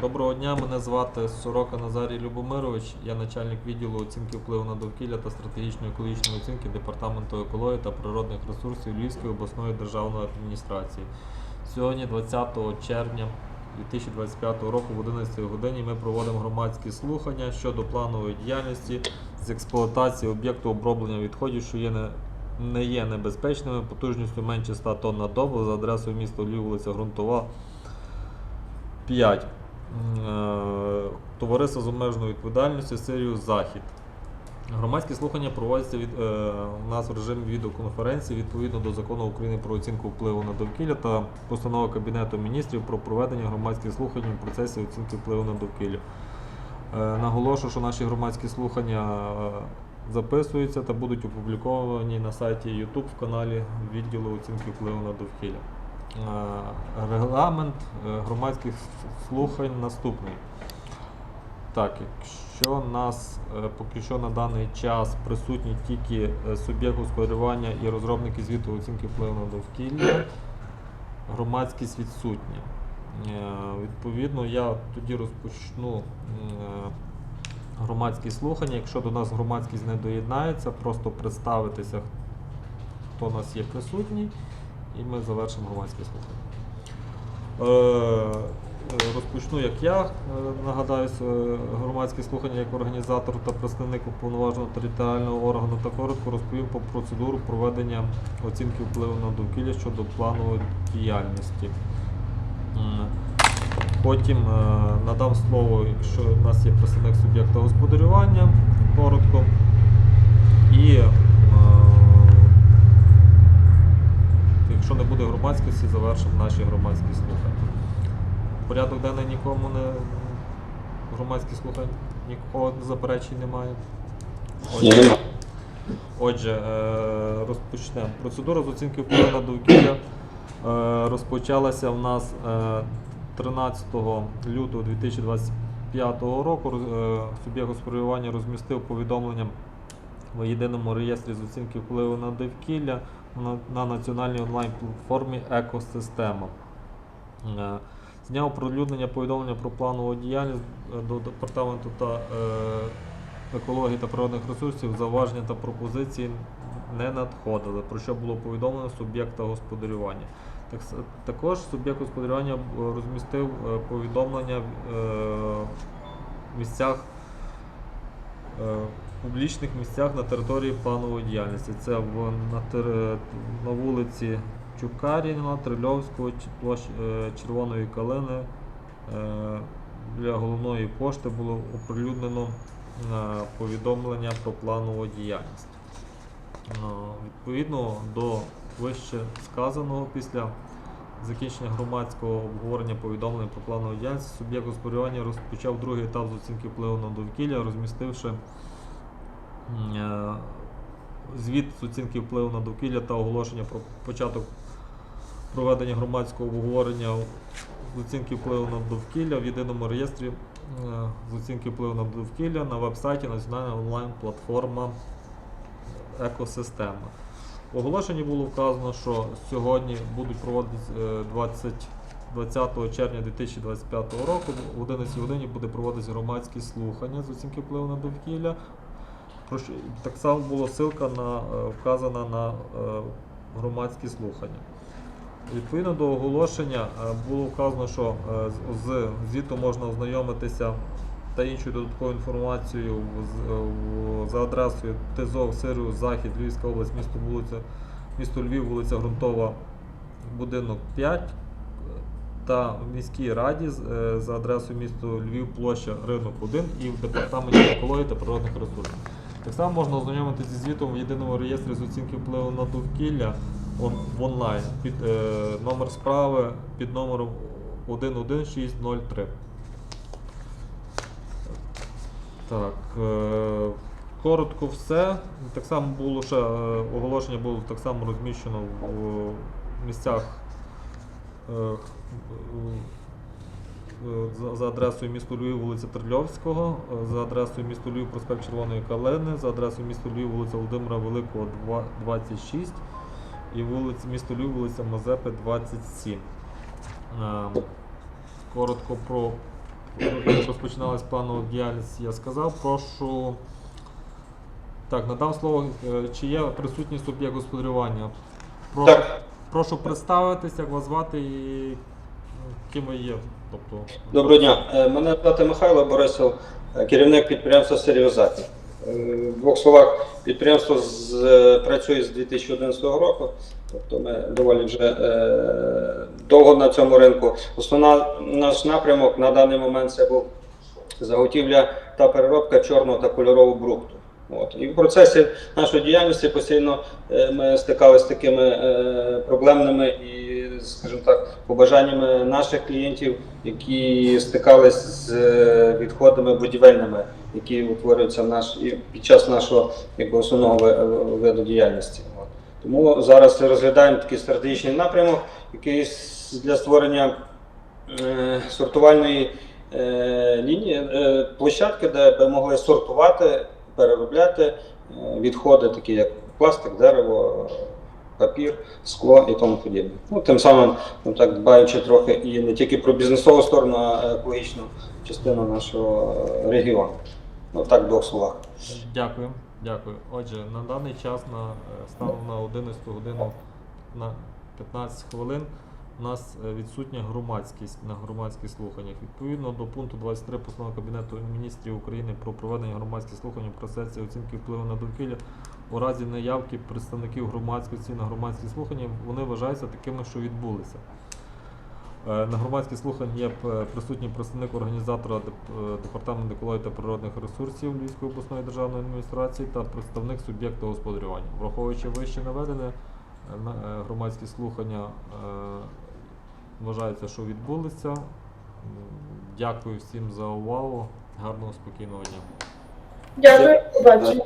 Доброго дня, мене звати Сорока Назарій Любомирович. Я начальник відділу оцінки впливу на довкілля та стратегічної екологічної оцінки Департаменту екології та природних ресурсів Львівської обласної державної адміністрації. Сьогодні, 20 червня 2025 року, в 11 годині ми проводимо громадські слухання щодо планової діяльності з експлуатації об'єкту оброблення відходів, що є не, не є небезпечними, потужністю менше 100 тонн на добу за адресою міста Львів, вулиця Грунтова, 5. Е, Товариство з обмеженою відповідальністю Сиріус Захід. Громадські слухання проводяться від, е, у нас в режимі відеоконференції відповідно до закону України про оцінку впливу на довкілля та постанови Кабінету міністрів про проведення громадських слухань у процесі оцінки впливу на довкілля. Е, наголошую, що наші громадські слухання е, записуються та будуть опубліковані на сайті YouTube в каналі відділу оцінки впливу на довкілля. Е, Регламент е, громадських слухань наступний. Так, якщо нас е, поки що на даний час присутні тільки суб'єкт господарювання і розробники звіту оцінки впливу на довкілля, громадськість відсутня. Відповідно, я тоді розпочну громадські слухання. Якщо до нас громадськість не доєднається, просто представитися, хто у нас є присутній, і ми завершимо громадські слухання. Е, е, Розпочну як я, е, нагадаю, е, громадські слухання як організатор та представник уповноваженого територіального органу та коротко розповім про процедуру проведення оцінки впливу на довкілля щодо планової діяльності. Потім надам слово, якщо в нас є представник суб'єкта господарювання, коротко. І якщо не буде громадськості, завершимо наші громадські слухання. Порядок денний нікому не громадські слухань, нікого заперечень немає. Отже, отже е, розпочнемо. Процедура з оцінки впливу на довкілля е, розпочалася в нас е, 13 лютого 2025 року. Е, Суб'єкт господарювання розмістив повідомлення в єдиному реєстрі з оцінки впливу на довкілля на, на національній онлайн-платформі Екосистема. Е, З дня оприлюднення повідомлення про планову діяльність е, до департаменту та е, екології та природних ресурсів зауваження та пропозиції не надходили, про що було повідомлено суб'єкта господарювання. Так, також суб'єкт господарювання розмістив повідомлення в місцях публічних місцях на території планової діяльності. Це в, на, тер- на вулиці Чукаріна, Трильовського, площ е, Червоної Калини. е, Біля головної пошти було оприлюднено е, повідомлення про планову діяльність. Е, Відповідно до вище сказаного після закінчення громадського обговорення повідомлень про планову діяльність, суб'єкт господарювання розпочав другий етап з оцінки впливу на довкілля, розмістивши е, звіт з оцінки впливу на довкілля та оголошення про початок проведення громадського обговорення з оцінки впливу на довкілля в єдиному реєстрі е, з оцінки впливу на довкілля на веб-сайті Національна онлайн-платформа Екосистема. В оголошенні було вказано, що сьогодні будуть проводитися е, 20, 20 червня 2025 року в 11 годині буде проводитися громадські слухання з оцінки впливу на довкілля. Так само була ссылка на, е, вказана на е, громадські слухання. Відповідно до оголошення е, було вказано, що з- звіту можна ознайомитися та іншою додатковою інформацією за адресою ТИЗОВ Сиріус Захід, Львівська область, місто вулиця, місто Львів, вулиця Грунтова, будинок 5 та в міській раді за адресою місто Львів, площа Ринок 1 і в департаменті екології та природних ресурсів. Так само можна ознайомитися зі звітом в єдиному реєстрі з оцінки впливу на довкілля в онлайн під е, номер справи під номером 11603. Так, е, коротко все. Так само було ще е, оголошення було так само розміщено в місцях е, е, за- за адресою місто Львів, вулиця Трильовського, е, за адресою місто Львів, проспект Червоної Калини, за адресою місто Львів, вулиця Володимира Великого, 26 і вулиця місто Львів, вулиця Мазепи, 27. Е, Коротко про як розпочиналась планова діяльність, я сказав. Прошу. Так, надав слово, е, чи є присутній суб'єкт господарювання. Прошу, прошу представитись, як вас звати і ну, ким ви є. Тобто, Доброго дня. Е, Мене звати Михайло Борисов, е, керівник підприємства Серйозаті. В двох словах, підприємство з, е, працює з 2011 року, тобто ми доволі вже е, довго на цьому ринку. Основна наш напрямок на даний момент це був заготівля та переробка чорного та кольорового брухту. От. І в процесі нашої діяльності постійно е, ми стикалися з такими е, проблемними і, скажімо так, побажаннями наших клієнтів, які стикалися з е, відходами будівельними, які утворюються в наш, під час нашого якби, основного виду діяльності. Тому зараз розглядаємо такий стратегічний напрямок, який для створення е, сортувальної е, лінії, площадки, де би могли сортувати, переробляти відходи, такі як пластик, дерево, папір, скло і тому подібне. Ну, тим самим, ну, так, дбаючи трохи і не тільки про бізнесову сторону, а екологічну частину нашого е, регіону. Ну так, в двох словах. Дякую, дякую. Отже, на даний час на е, станом на 11 годину на 15 хвилин у нас е, відсутня громадськість на громадських слуханнях. Відповідно до пункту 23 постанови Кабінету міністрів України про проведення громадських слухань у процесі оцінки впливу на довкілля у разі наявки представників громадськості на громадські слухання вони вважаються такими, що відбулися. Е, На громадські слухання є е, присутній представник організатора е, департаменту екології та природних ресурсів Львівської обласної державної адміністрації та представник суб'єкта господарювання. Враховуючи вище наведене, громадські слухання вважається, що відбулися. Дякую всім за увагу. Гарного спокійного дня. Дякую, побачення.